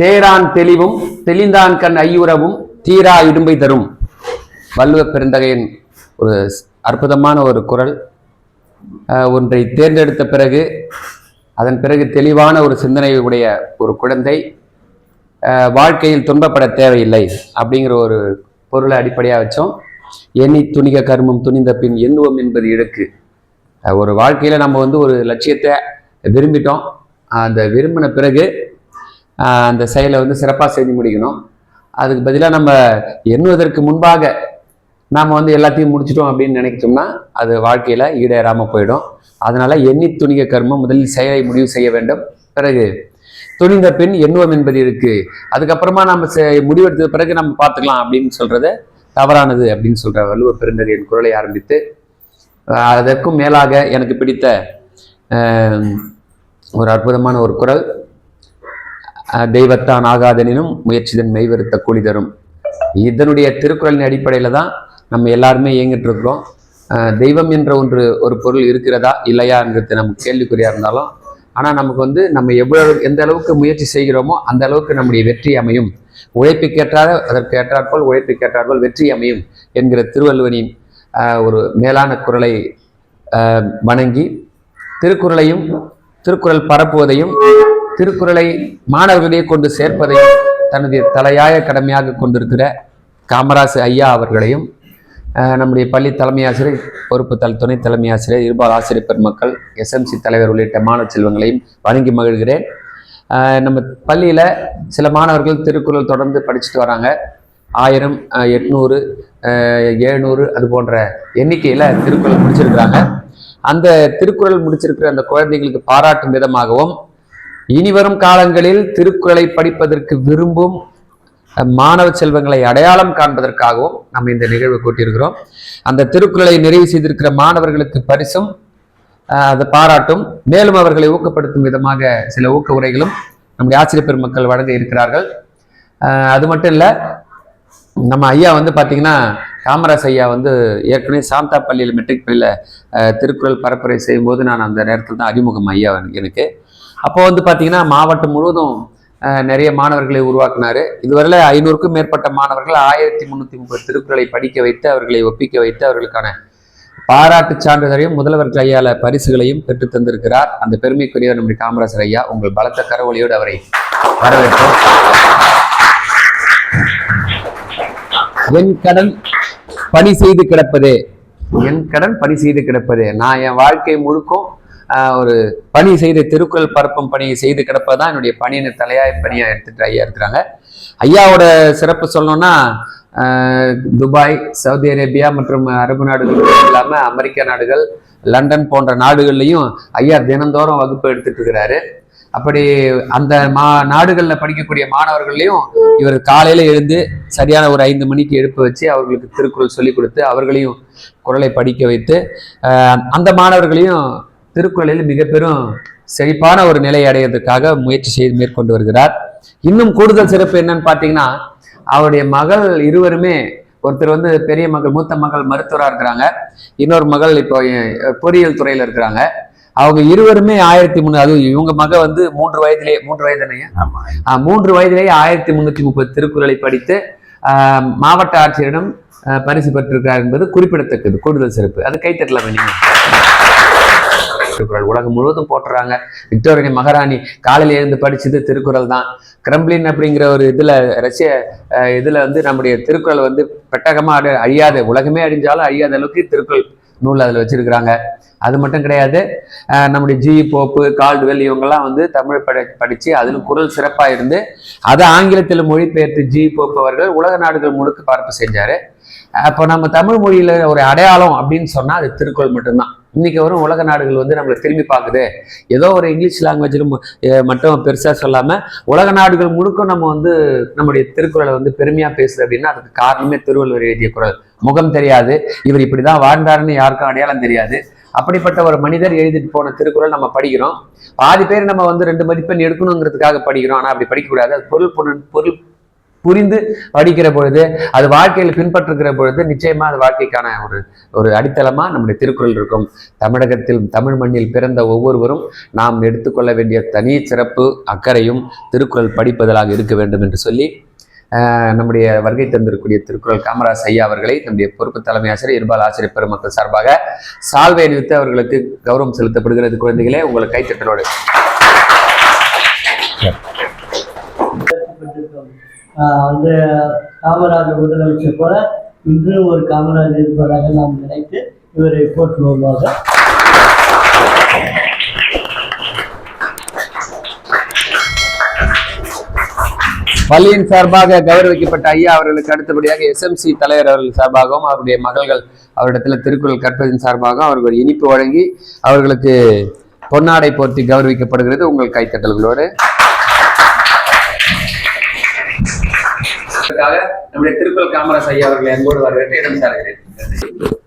தேரான் தெளிவும் தெளிந்தான் கண் ஐயுறவும் தீரா இடும்பை தரும். வள்ளுவ பெருந்தகையின் ஒரு அற்புதமான ஒரு குரல். ஒன்றை தேர்ந்தெடுத்த பிறகு அதன் பிறகு தெளிவான ஒரு சிந்தனை உடைய ஒரு குழந்தை வாழ்க்கையில் துன்பப்பட தேவையில்லை அப்படிங்கிற ஒரு பொருளை அடிப்படையாக வச்சோம். எண்ணி துணிக கர்மம் துணிந்த பின் எண்ணுவோம் என்பது இழுக்கு ஒரு வாழ்க்கையில் நம்ம வந்து ஒரு லட்சியத்தை விரும்பிட்டோம். அந்த விரும்பின பிறகு அந்த செயலை வந்து சிறப்பாக செஞ்சு முடிக்கணும். அதுக்கு பதிலாக நம்ம எண்ணுவதற்கு முன்பாக நாம் வந்து எல்லாத்தையும் முடிச்சிட்டோம் அப்படின்னு நினைக்கிட்டோம்னா அது வாழ்க்கையில் ஈடேறாமல் போயிடும். அதனால் எண்ணி துணிக கர்மம் முதலில் செயலை முடிவு செய்ய வேண்டும். பிறகு துணிந்த பின் எண்ணுவோம் என்பது இருக்குது அதுக்கப்புறமா நம்ம முடிவெடுத்த பிறகு நம்ம பார்த்துக்கலாம் அப்படின்னு சொல்கிறது தவறானது அப்படின்னு சொல்கிற வள்ளுவ என் குரலை ஆரம்பித்து அதற்கும் மேலாக எனக்கு பிடித்த ஒரு அற்புதமான ஒரு குரல். தெய்வத்தான் ஆகாதெனினும் முயற்சிதன் மெய்வருத்த கூலி தரும். இதனுடைய திருக்குறளின் அடிப்படையில் தான் நம்ம எல்லாருமே இயங்கிட்டு இருக்கிறோம். தெய்வம் என்ற ஒன்று ஒரு பொருள் இருக்கிறதா இல்லையாங்கிறது நமக்கு கேள்விக்குறியா இருந்தாலும் ஆனால் நமக்கு வந்து நம்ம எவ்வளவு எந்த அளவுக்கு முயற்சி செய்கிறோமோ அந்த அளவுக்கு நம்முடைய வெற்றி அமையும். உழைப்புக்கேற்றாத அதற்கு ஏற்றாற்போல் உழைப்புக்கேற்றாற்போல் வெற்றி அமையும் என்கிற திருவள்ளுவனின் ஒரு மேலான குரலை வணங்கி திருக்குறளையும் திருக்குறள் பரப்புவதையும் திருக்குறளை மாணவர்களே கொண்டு சேர்ப்பதை தனது தலையாய கடமையாக கொண்டிருக்கிற காமராசு ஐயா அவர்களையும் நம்முடைய பள்ளி தலைமை ஆசிரியர் பொறுப்பு தல் துணை தலைமை ஆசிரியர் இருபால் ஆசிரியர் பெருமக்கள் எஸ்எம்சி தலைவர் உள்ளிட்ட மாணவ செல்வங்களையும் வணங்கி மகிழ்கிறேன். நம்ம பள்ளியில் சில மாணவர்கள் திருக்குறள் தொடர்ந்து படிச்சுட்டு வராங்க. ஆயிரம் எட்நூறு எழுநூறு அது போன்ற எண்ணிக்கையில் திருக்குறள் முடிச்சிருக்கிறாங்க. அந்த திருக்குறள் முடிச்சிருக்கிற அந்த குழந்தைகளுக்கு பாராட்டும் விதமாகவும் இனிவரும் காலங்களில் திருக்குறளை படிப்பதற்கு விரும்பும் மாணவ செல்வங்களை அடையாளம் காண்பதற்காகவும் நம்ம இந்த நிகழ்வு கூட்டியிருக்கிறோம். அந்த திருக்குறளை நிறைவு செய்திருக்கிற மாணவர்களுக்கு பரிசும் அதை பாராட்டும் மேலும் அவர்களை ஊக்கப்படுத்தும் விதமாக சில ஊக்க உரைகளும் நம்முடைய ஆசிரியர் பெருமக்கள் வழங்க இருக்கிறார்கள். அது மட்டும் இல்லை நம்ம ஐயா வந்து பார்த்தீங்கன்னா காமராஜ் ஐயா வந்து ஏற்கனவே சாந்தா பள்ளியில் மெட்ரிக் பள்ளியில் திருக்குறள் பரப்புரை செய்யும்போது நான் அந்த நேரத்தில் தான் அறிமுகம் ஐயா எனக்கு. அப்போது வந்து பார்த்தீங்கன்னா மாவட்டம் முழுவதும் நிறைய மாணவர்களை உருவாக்கினார். இதுவரையில் ஐநூறுக்கும் மேற்பட்ட மாணவர்கள் ஆயிரத்தி முந்நூற்றி முப்பது திருக்குறளை படிக்க வைத்து அவர்களை ஒப்பிக்க வைத்து அவர்களுக்கான பாராட்டு சான்றிதழையும் முதல்வர் கையால பரிசுகளையும் பெற்று தந்திருக்கிறார். அந்த பெருமைக்குரியவர் நம்முடைய காமராஜர் ஐயா. உங்கள் பலத்த கரவொலியோடு அவரை வரவேற்போம். என் கடன் பணி செய்து கிடப்பது. என் கடன் பணி செய்து கிடப்பது. நான் என் வாழ்க்கை முழுக்கும் ஒரு பணி செய்து திருக்குறள் பரப்பும் பணியை செய்து கிடப்பதான் என்னுடைய பணியின் தலையாய பணியாக எடுத்துட்டு ஐயா இருக்கிறாங்க. ஐயாவோட சிறப்பு சொல்லணும்னா துபாய் சவுதி அரேபியா மற்றும் அரபு நாடுகள் மட்டும் அமெரிக்க நாடுகள் லண்டன் போன்ற நாடுகள்லையும் ஐயா தினந்தோறும் வகுப்பு எடுத்துட்டு இருக்கிறாரு. அப்படி அந்த மா நாடுகளில் படிக்கக்கூடிய மாணவர்களையும் இவர் காலையில எழுந்து சரியான ஒரு ஐந்து மணிக்கு எழுப்ப வச்சு அவர்களுக்கு திருக்குறள் சொல்லிக் கொடுத்து அவர்களையும் குரலை படிக்க வைத்து அந்த மாணவர்களையும் திருக்குறளில் மிக பெரும் செழிப்பான ஒரு நிலை அடையிறதுக்காக முயற்சி செய்து மேற்கொண்டு வருகிறார். இன்னும் கூடுதல் சிறப்பு என்னன்னு பார்த்தீங்கன்னா அவருடைய மகள் இருவருமே ஒருத்தர் வந்து பெரிய மகள் மூத்த மகள் மருத்துவராக இருக்கிறாங்க. இன்னொரு மகள் இப்போ பொறியியல் துறையில் இருக்கிறாங்க. அவங்க இருவருமே ஆயிரத்தி முந்நூறு அது இவங்க மக வந்து மூன்று வயதிலே மூன்று ஆஹ் மூன்று வயதிலேயே ஆயிரத்தி முன்னூத்தி முப்பது திருக்குறளை படித்து ஆஹ் மாவட்ட ஆட்சியரிடம் பரிசு பெற்றிருக்கிறார் என்பது குறிப்பிடத்தக்கது கூடுதல் சிறப்பு. அது கைத்தட்டலாம் வேணுமா திருக்குறள் உலகம் முழுவதும் போட்டுறாங்க விக்டோரியா மகாராணி காலையில எழுந்து படிச்சது திருக்குறள் தான். கிரம்லின் அப்படிங்கிற ஒரு இதுல ரஷ்ய இதுல வந்து நம்முடைய திருக்குறள் வந்து பெட்டகமா அழியாத உலகமே அழிஞ்சாலும் அழியாத அளவுக்கு திருக்குறள் நூல் அதில் வச்சிருக்கிறாங்க. அது மட்டும் கிடையாது நம்முடைய ஜி போப்பு கால்டுவெல் இவங்கெல்லாம் வந்து தமிழ் படி படித்து அதில் குரல் சிறப்பாக இருந்து அதை ஆங்கிலத்தில் மொழிபெயர்த்து ஜி போப்பு அவர்கள் உலக நாடுகள் முழுக்க பரப்பு செஞ்சார். அப்போ நம்ம தமிழ் மொழியில் ஒரு அடையாளம் அப்படின்னு சொன்னால் அது திருக்குறள் மட்டும்தான். இன்னைக்கு வரும் உலக நாடுகள் வந்து நம்மளை திரும்பி பார்க்குது. ஏதோ ஒரு இங்கிலீஷ் லாங்குவேஜில் மட்டும் பெருசாக சொல்லாமல் உலக நாடுகள் முழுக்க நம்ம வந்து நம்முடைய திருக்குறளை வந்து பெருமையாக பேசுது அப்படின்னா அதுக்கு காரணமே திருவள்ளுவர் எழுதிய குரல். முகம் தெரியாது. இவர் இப்படி தான் வாழ்ந்தாருன்னு யாருக்கும் அடையாளம் தெரியாது. அப்படிப்பட்ட ஒரு மனிதர் எழுதிட்டு போன திருக்குறள் நம்ம படிக்கிறோம். பாதி பேர் நம்ம வந்து ரெண்டு மதிப்பெண் எடுக்கணுங்கிறதுக்காக படிக்கிறோம். ஆனால் அப்படி படிக்கக்கூடாது. அது பொருள் பொருள் பொருள் புரிந்து படிக்கிற பொழுது அது வாழ்க்கையில் பின்பற்றுகிற பொழுது நிச்சயமா அது வாழ்க்கைக்கான ஒரு ஒரு அடித்தளமா நம்முடைய திருக்குறள் இருக்கும். தமிழகத்தில் தமிழ் மண்ணில் பிறந்த ஒவ்வொருவரும் நாம் எடுத்துக்கொள்ள வேண்டிய தனி சிறப்பு அக்கறையும் திருக்குறள் படிப்பதாக இருக்க வேண்டும் என்று சொல்லி நம்முடைய வருகை தந்திருக்கூடிய திருக்குறள் காமராஜ் ஐயா அவர்களை நம்முடைய பொறுப்பு தலைமை ஆசிரியர் இருபால் ஆசிரியர் பெருமக்கள் சார்பாக சால்வை அணிவித்து அவர்களுக்கு கௌரவம் செலுத்தப்படுகிறது. குழந்தைகளே உங்களை கைத்தட்டலோடு. ஆஹ் அந்த காமராஜர் முதலமைச்சர் போல இன்று ஒரு காமராஜர் இருப்பதாக நாம் நினைத்து இவரை போற்றுவோமாக. பள்ளியின் சார்பாக கௌரவிக்கப்பட்ட ஐயா அவர்களுக்கு அடுத்தபடியாக எஸ்எம்சி தலைவர் அவர்கள் சார்பாகவும் அவருடைய மகள்கள் அவரிடத்தில் திருக்குறள் கற்பதின் சார்பாகவும் அவர்கள் இனிப்பு வழங்கி அவர்களுக்கு பொன்னாடை போர்த்தி கௌரவிக்கப்படுகிறது உங்கள் கைத்தட்டல்களோடு நம்முடைய திருக்குறள் காமராஜ் ஐயா அவர்களை அன்போடு வரவேற்று இடம் சாருகிறேன்.